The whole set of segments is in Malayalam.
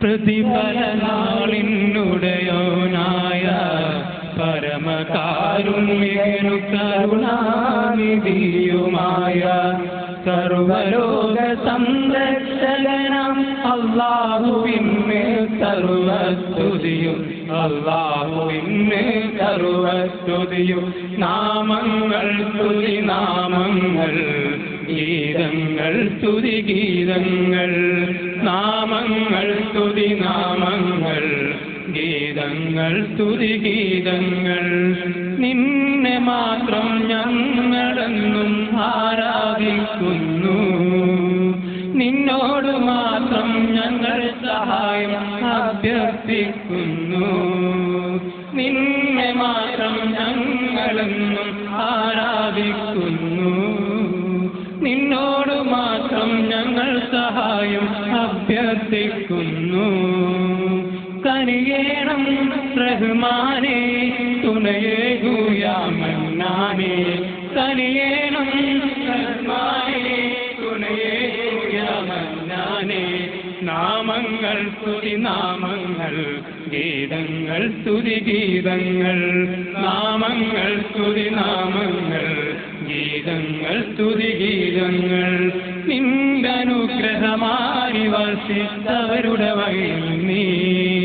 പ്രതിഫലനാളിനുടയോനായ പരമകാരുണ്യനു കരുണാനിധിയുമായ സർവലോക സംരക്ഷകനം അള്ളാഹുവിന് സർവസ്തുതിയും. അള്ളാഹുവിന് സർവസ്തുതിയും. നാമങ്ങൾ സ്തുതി നാമങ്ങൾ ഗീതങ്ങൾ സ്തുതി ഗീതങ്ങൾ നാമങ്ങൾ സ്തുതി നാമങ്ങൾ ഗീതങ്ങൾ സ്തുതി ഗീതങ്ങൾ നിന്നെ മാത്രം ഞങ്ങളെന്നും ആരാധിക്കുന്നു. നിന്നോട് മാത്രം ഞങ്ങൾ സഹായം അഭ്യർത്ഥിക്കുന്നു. നിന്നെ മാത്രം ഞങ്ങളെന്നും ആരാധിക്കുന്നു. നിന്നോട് മാത്രം ഞങ്ങൾ സഹായം അഭ്യർത്ഥിക്കുന്നു. കനിയേണം റഹ്മാനെ. നാമങ്ങൾ സ്തുതി നാമങ്ങൾ ഗീതങ്ങൾ സ്തുതി ഗീതങ്ങൾ. നാമങ്ങൾ സ്തുതി നാമങ്ങൾ ഗീതങ്ങൾ സ്തുതി ഗീതങ്ങൾ. നിന്റെ അനുഗ്രഹമായി വർഷിച്ചവരുടെ വഴിയിൽ നീ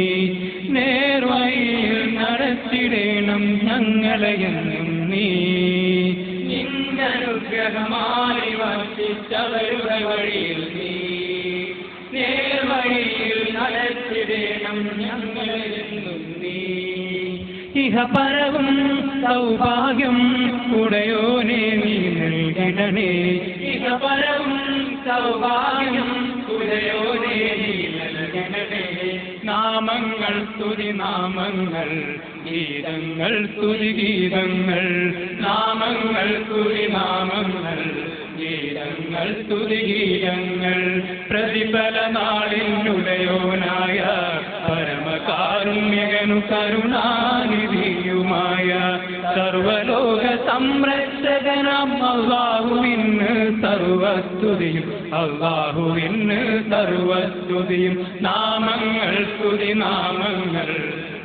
ഞങ്ങളെയെന്നും നീ നിന്നനുഗ്രഹമായി വർഷിച്ചവരുടെ വഴിയിൽ നീ നേർവഴിയിൽ നടത്തിടേണം ഞങ്ങളെയെന്നും നീ ഇഹപരവും സൗഭാഗ്യം ഉടയോനെ നീ നൽകിടണേ ഇഹപരവും സൗഭാഗ്യം ഉടയോനെ നാമങ്ങൾ സ്തുതി നാമങ്ങൾ ഗീതങ്ങൾ തുരി ഗീതങ്ങൾ. നാമങ്ങൾ സ്തുതി നാമങ്ങൾ ഗീതങ്ങൾ തുരി ഗീതങ്ങൾ. പ്രതിഫല നാളിനുടയോനായ പരമകാരുണ്യകനു കരുണാനിധിയുമായ സർവലോക സംരക്ഷകനം അള്ളാഹുവിന് സർവസ്തുതിയും അള്ളാഹുവിന് സർവസ്തുതിയും. നാമങ്ങൾ സ്തുതി നാമങ്ങൾ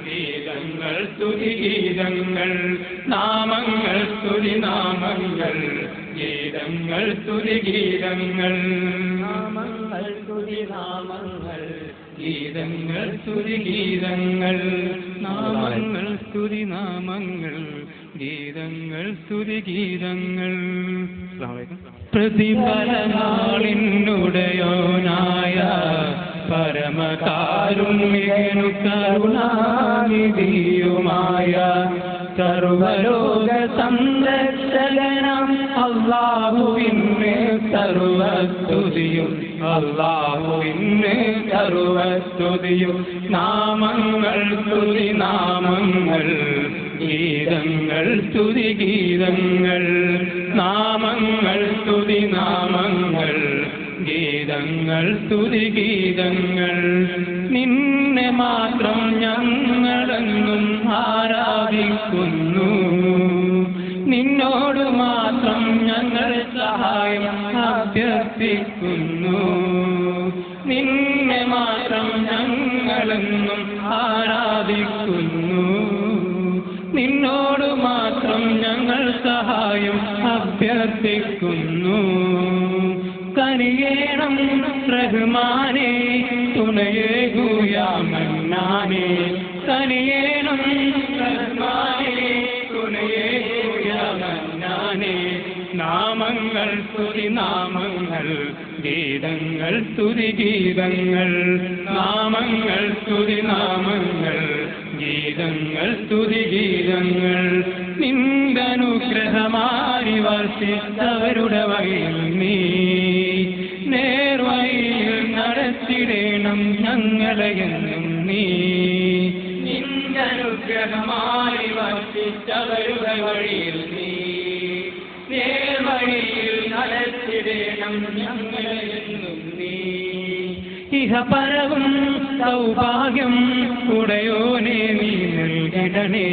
ഗീതങ്ങൾ സ്തുതി ഗീതങ്ങൾ നാമങ്ങൾ സ്തുതി നാമങ്ങൾ ഗീതങ്ങൾ സ്തുതി ഗീതങ്ങൾ നാമങ്ങൾ സ്തുതി നാമങ്ങൾ ഗീതങ്ങൾ സ്തുതി ഗീതങ്ങൾ നാമങ്ങൾ സ്തുതി നാമങ്ങൾ ഗീതങ്ങൾ സ്തുതി ഗീതങ്ങൾ. പ്രതിഫലനാളിനുടയോനായ പരമകാരുണ്യനു കരുണാനിധിയുമായ സർവലോക സംരക്ഷകനം അള്ളാഹുവിന്മേ സർവസ്തുതിയും അള്ളാഹുവിന്മേ സർവസ്തുതിയും. നാമങ്ങൾ സ്തുതി നാമങ്ങൾ ഗീതങ്ങൾ സ്തുതി ഗീതങ്ങൾ. നാമങ്ങൾ സ്തുതി നാമങ്ങൾ ഗീതങ്ങൾ സ്തുതി ഗീതങ്ങൾ. നിന്നെ മാത്രം ഞങ്ങളെന്നും ആരാധിക്കുന്നു. നിന്നോട് മാത്രം ഞങ്ങൾ സഹായം അഭ്യർത്ഥിക്കുന്നു. നിന്നെ മാത്രം ഞങ്ങളെന്നും ആരാധിക്കുന്നു. നിന്നോട് മാത്രം ഞങ്ങൾ സഹായം അഭ്യർത്ഥിക്കുന്നു. കനിയേണം റഹ്മാനെ തുണയേകുയാമന്നാനെ കനിയേണം റഹ്മാനെ തുണയേകുയാമന്നാനെ നാമങ്ങൾ സ്തുതി നാമങ്ങൾ ഗീതങ്ങൾ സ്തുതി ഗീതങ്ങൾ നാമങ്ങൾ സ്തുതി നാമങ്ങൾ ഗീതങ്ങൾ സ്തുതി ഗീതങ്ങൾ നിന്റെ അനുഗ്രഹമായി വർഷിച്ചവരുടെ വകയിൽ നീ. നടത്തിടേണം ഞങ്ങളെയെന്നും നീ. നിന്നനുഗ്രഹമായി വർഷിച്ചവരുടെ വഴിയിൽ നീ. നേർവഴിയിൽ നടത്തിടേണം ഞങ്ങളെയെന്നും നീ. ഇഹപരവും സൗഭാഗ്യം ഉടയോനെ നീ നൽകിടണേ.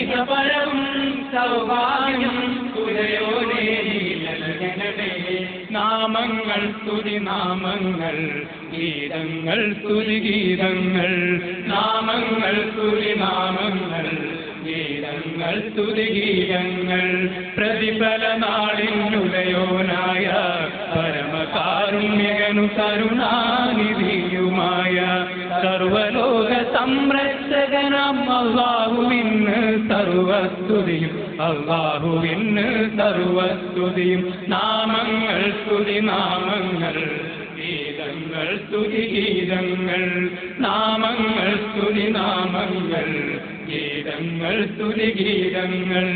ഇഹപരവും സൗഭാഗ്യം ഉടയോനെ നീ നൽകണേ നാമങ്ങൾ സ്തുതി നാമങ്ങൾ ഗീതങ്ങൾ സ്തുതി ഗീതങ്ങൾ നാമങ്ങൾ സ്തുതി നാമങ്ങൾ. ഗീതങ്ങൾ തുതിഗീതങ്ങൾ പ്രതിഫല നാളിനുലയോനായ പരമകാരുണ്യകനു കരുണാനിധിയുമായ സർവലോക സംരക്ഷകനാം അള്ളാഹുവിന് സർവസ്തുതിയും അള്ളാഹുവിന് സർവസ്തുതിയും. നാമങ്ങൾ സ്തുതി നാമങ്ങൾ ഗീതങ്ങൾ സ്തുതി ഗീതങ്ങൾ. നാമങ്ങൾ സ്തുതി നാമങ്ങൾ ഗീതങ്ങൾ സ്തുതി ഗീതങ്ങൾ.